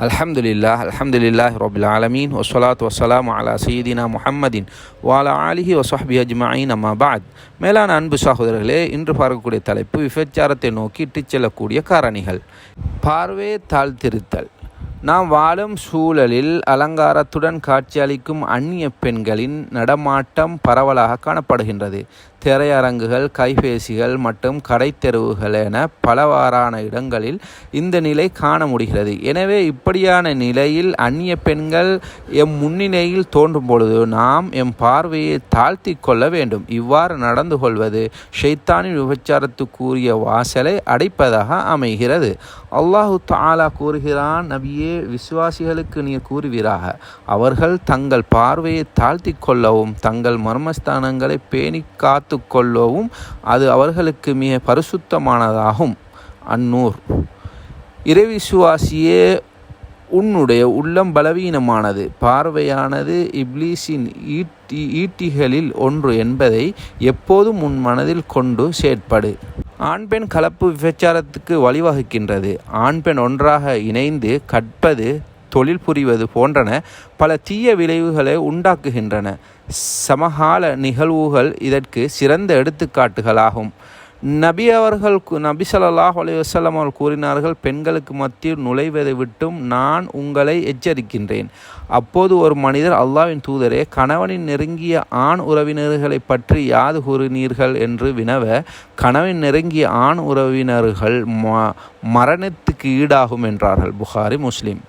அலமதுல்லா அலமதுல்லாஹ் ரபுல் ஆலமீன் ஒசலாத் வசலாம் அலா சீதினா முஹம்மதின் வாலா ஆலிஹி வஸ்ஹபி அஜ்மாயின் அம்மாபாத் மேலான அன்பு சகோதரர்களே இன்று பார்க்கக்கூடிய தலைப்பு விபச்சாரத்தை நோக்கி இட்டுச் செல்லக்கூடிய காரணிகள். பார்வை தாழ்த்திருத்தல். நாம் வாழும் சூழலில் அலங்காரத்துடன் காட்சியளிக்கும் அந்நிய பெண்களின் நடமாட்டம் பரவலாக காணப்படுகின்றது. திரையரங்குகள் கைபேசிகள் மற்றும் கடைத்தெருவுகள் என பலவாறான இடங்களில் இந்த நிலை காண முடிகிறது. எனவே இப்படியான நிலையில் அந்நிய பெண்கள் எம் முன்னிலையில் தோன்றும் பொழுது நாம் எம் பார்வையை தாழ்த்தி கொள்ள வேண்டும். இவ்வாறு நடந்து கொள்வது ஷைத்தானின் விபச்சாரத்துக்குரிய வாசலை அடைப்பதாக அமைகிறது. அல்லாஹு தாலா கூறுகிறான் நபியே விசுவாசிகளுக்கு நீர் கூறுவீராக. அவர்கள் தங்கள் பார்வையை தாழ்த்தி கொள்ளவும் தங்கள் மர்மஸ்தானங்களை பேணி காத்து கொள்ளவும் அது அவர்களுக்கு மிக பரிசுத்தமானதாகும். அந்நூர். இறைவிசுவாசியே உன்னுடைய உள்ளம் பலவீனமானது. பார்வையானது இப்லீஸின் ஈட்டி ஈட்டிகளில் ஒன்று என்பதை எப்போதும் உன் மனதில் கொண்டு செயற்படு. ஆண் பெண் கலப்பு விபச்சாரத்துக்கு வழிவகுக்கின்றது. ஆண் பெண் ஒன்றாக இணைந்து கற்பது தொழில் புரிவது போன்றன பல தீய விளைவுகளை உண்டாக்குகின்றன. சமகால நிகழ்வுகள் இதற்கு சிறந்த எடுத்துக்காட்டுகளாகும். நபி அவர்கள் நபி சல்லாஹ் அலைஹி அவர்கள் கூறினார்கள் பெண்களுக்கு மத்தியில் நுழைவதை விட்டும் நான் உங்களை எச்சரிக்கின்றேன். அப்போது ஒரு மனிதர் அல்லாவின் தூதரே கணவனின் நெருங்கிய ஆண் உறவினர்களை பற்றி யாது கூறினீர்கள்? என்று வினவ கணவன் நெருங்கிய ஆண் உறவினர்கள் ம மரணத்துக்கு ஈடாகும் என்றார்கள். புகாரி முஸ்லிம்.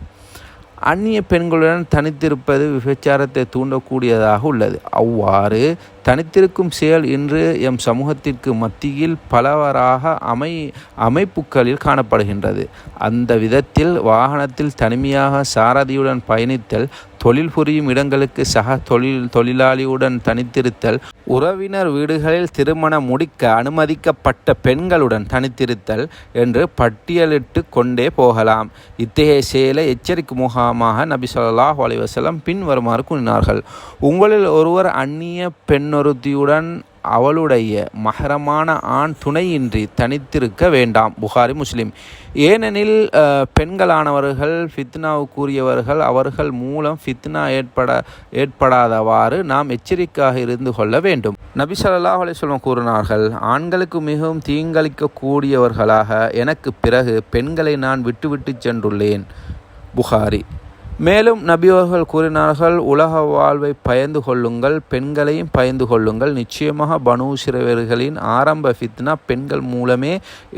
அந்நிய பெண்களுடன் தனித்திருப்பது விபச்சாரத்தை தூண்டக்கூடியதாக உள்ளது. அவ்வாறு தனித்திருக்கும் செயல் இன்று எம் சமூகத்திற்கு மத்தியில் பலவராக அமை அமைப்புகளில் காணப்படுகின்றது. அந்த விதத்தில் வாகனத்தில் தனிமையாக சாரதியுடன் பயணித்தல் தொழில் புரியும் இடங்களுக்கு சக தொழில் தொழிலாளியுடன் தனித்திருத்தல் உறவினர் வீடுகளில் திருமணம் முடிக்க அனுமதிக்கப்பட்ட பெண்களுடன் தனித்திருத்தல் என்று பட்டியலிட்டு கொண்டே போகலாம். இத்தகைய செயலை எச்சரிக்கை முகாமாக நபி சொல்லாஹ் அலைவசலம் பின்வருமாறு கூறினார்கள். உங்களில் ஒருவர் அந்நிய பெண்ணொருத்தியுடன் அவளுடைய மகரமான ஆண் துணையின்றி தனித்திருக்க வேண்டாம். புகாரி முஸ்லிம். ஏனெனில் பெண்களானவர்கள் ஃபித்னாவுக்குரியவர்கள் அவர்கள் மூலம் ஃபித்னா ஏற்பட ஏற்படாதவாறு நாம் எச்சரிக்கையாக இருந்து கொள்ள வேண்டும். நபி சொல்லா அலிஸ்வலம் கூறினார்கள் ஆண்களுக்கு மிகவும் தீங்களிக்கக்கூடியவர்களாக எனக்கு பிறகு பெண்களை நான் விட்டுவிட்டு சென்றுள்ளேன். புகாரி. மேலும் நபியவர்கள் கூறினார்கள் உலக வாழ்வை பயந்து கொள்ளுங்கள் பெண்களையும் பயந்து கொள்ளுங்கள். நிச்சயமாக பனு சிறுவர்களின் ஆரம்ப ஃபித்னா பெண்கள் மூலமே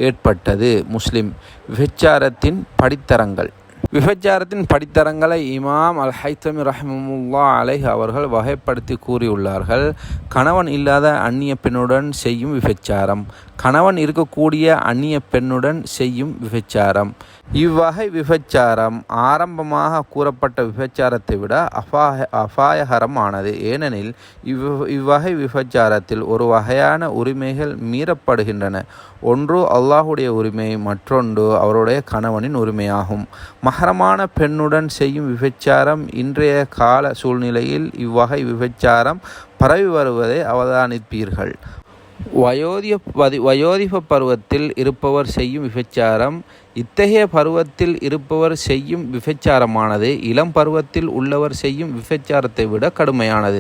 ஏற்பட்டது. முஸ்லிம் விபச்சாரத்தின் படித்தரங்கள். விபச்சாரத்தின் படித்தரங்களை இமாம் அல் ஹைத்தமி ரஹமுல்லா அலைஹ் அவர்கள் வகைப்படுத்தி கூறியுள்ளார்கள். கணவன் இல்லாத அந்நிய பெண்ணுடன் செய்யும் விபச்சாரம். கணவன் இருக்கக்கூடிய அந்நிய பெண்ணுடன் செய்யும் விபச்சாரம். இவ்வகை விபச்சாரம் ஆரம்பமாக கூறப்பட்ட விபச்சாரத்தை விட அபாய அபாயகரமானது ஏனெனில் இவ் இவ்வகை விபச்சாரத்தில் ஒரு வகையான உரிமைகள் மீறப்படுகின்றன. ஒன்று அல்லாஹுடைய உரிமை மற்றொன்று அவருடைய கணவனின் உரிமையாகும். மகரமான பெண்ணுடன் செய்யும் விபச்சாரம் இன்றைய கால சூழ்நிலையில் இவ்வகை விபச்சாரம் பரவி வருவதை அவதானிப்பீர்கள். வயோதிய பதி வயோதிப பருவத்தில் இருப்பவர் செய்யும் விபச்சாரம் இத்தகைய பருவத்தில் இருப்பவர் செய்யும் விபச்சாரமானது இளம் பருவத்தில் உள்ளவர் செய்யும் விபச்சாரத்தை விட கடுமையானது.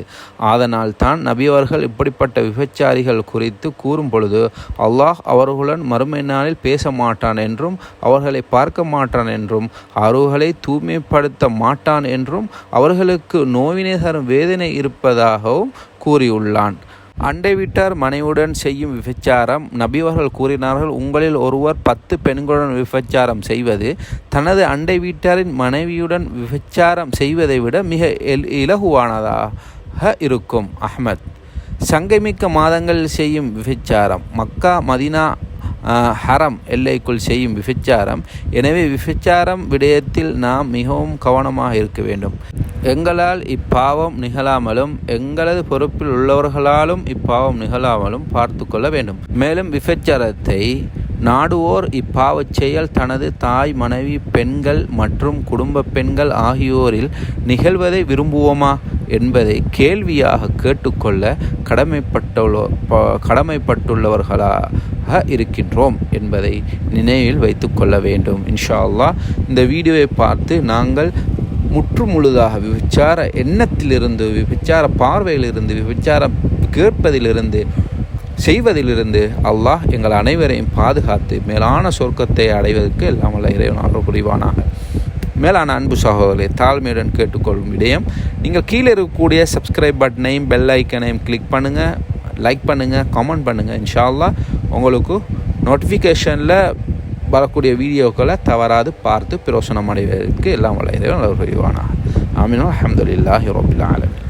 ஆதனால் தான் நபியவர்கள் இப்படிப்பட்ட விபச்சாரிகள் குறித்து கூறும் பொழுது அல்லாஹ் அவர்களுடன் மறுமை நாளில் பேச மாட்டான் என்றும் அவர்களை பார்க்க மாட்டான் என்றும் அவர்களை தூய்மைப்படுத்த மாட்டான் என்றும் அவர்களுக்கு நோவினை தரும் வேதனை இருப்பதாகவும் கூறியுள்ளான். அண்டை வீட்டார் மனைவுடன் செய்யும் விபச்சாரம் நபிவர்கள் கூறினார்கள் உங்களில் ஒருவர் பத்து பெண்களுடன் விபச்சாரம் செய்வது தனது அண்டை வீட்டாரின் மனைவியுடன் விபச்சாரம் செய்வதை விட மிக இலகுவானதாக இருக்கும். அஹ்மத் சங்கைமிக்க மாதங்களில் செய்யும் விபச்சாரம் மக்கா மதினா ஹரம் எல்லைக்குள் செய்யும் விபச்சாரம். எனவே விபச்சாரம் விடயத்தில் நாம் மிகவும் கவனமாக இருக்க வேண்டும். எங்களால் இப்பாவம் நிகழாமலும் எங்களது பொறுப்பில் உள்ளவர்களாலும் இப்பாவம் நிகழாமலும் பார்த்து கொள்ள வேண்டும். மேலும் விபச்சாரத்தை நாடுவோர் இப்பாவச் செயல் தனது தாய் மனைவி பெண்கள் மற்றும் குடும்ப பெண்கள் ஆகியோரில் நிகழ்வதை விரும்புவோமா என்பதை கேள்வியாக கேட்டுக்கொள்ள கடமைப்பட்டுள்ள ப- கடமைப்பட்டுள்ளவர்களாக இருக்கின்றோம் என்பதை நினைவில் வைத்துக்கொள்ள வேண்டும். இன்ஷா அல்லாஹ் இந்த வீடியோவை பார்த்து நாங்கள் முற்று முழுதாக விபச்சார எண்ணத்திலிருந்து விபச்சார பார்வையிலிருந்து விபச்சாரம் கேட்பதிலிருந்து செய்வதிலிருந்து அல்லாஹ் எங்கள் அனைவரையும் பாதுகாத்து மேலான சொர்க்கத்தை அடைவதற்கு எல்லாம் வல்ல இறைவனாக புரிவானாக. மேலான அன்பு சகோதரர்களை தாழ்மையுடன் கேட்டுக்கொள்ளும் விடயம் நீங்கள் கீழே இருக்கக்கூடிய சப்ஸ்கிரைப் பட்டனையும் பெல் ஐக்கனையும் கிளிக் பண்ணுங்கள் லைக் பண்ணுங்கள் கமெண்ட் பண்ணுங்கள் இன்ஷால்லா உங்களுக்கு நோட்டிஃபிகேஷனில் வரக்கூடிய வீடியோக்களை தவறாது பார்த்து பிரயோசனம் அடைவதற்கு எல்லாம் வளையதே நல்ல புரிவானாக. ஆமினோ. அஹமதுல்லாஹி ரபில் ஆலமி